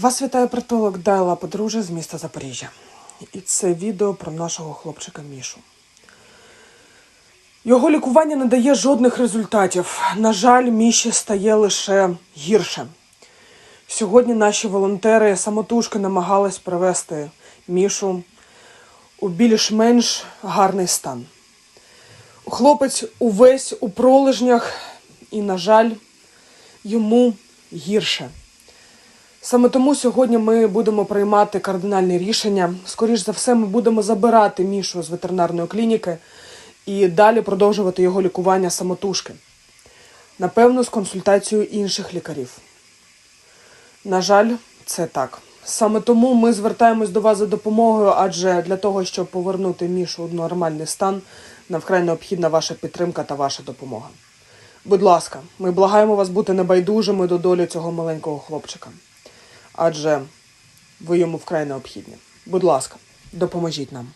Вас вітає притулок Дайла Подружжя з міста Запоріжжя. І це відео про нашого хлопчика Мішу. Його лікування не дає жодних результатів. На жаль, Міші стає лише гірше. Сьогодні наші волонтери самотужки намагались привести Мішу у більш-менш гарний стан. Хлопець увесь у пролежнях, і, на жаль, йому гірше. Саме тому сьогодні ми будемо приймати кардинальне рішення. Скоріш за все, ми будемо забирати Мішу з ветеринарної клініки і далі продовжувати його лікування самотужки. Напевно, з консультацією інших лікарів. На жаль, це так. Саме тому ми звертаємось до вас за допомогою, адже для того, щоб повернути Мішу у нормальний стан, нам вкрай необхідна ваша підтримка та ваша допомога. Будь ласка, ми благаємо вас бути небайдужими до долі цього маленького хлопчика, адже ви йому вкрай необхідні. Будь ласка, допоможіть нам.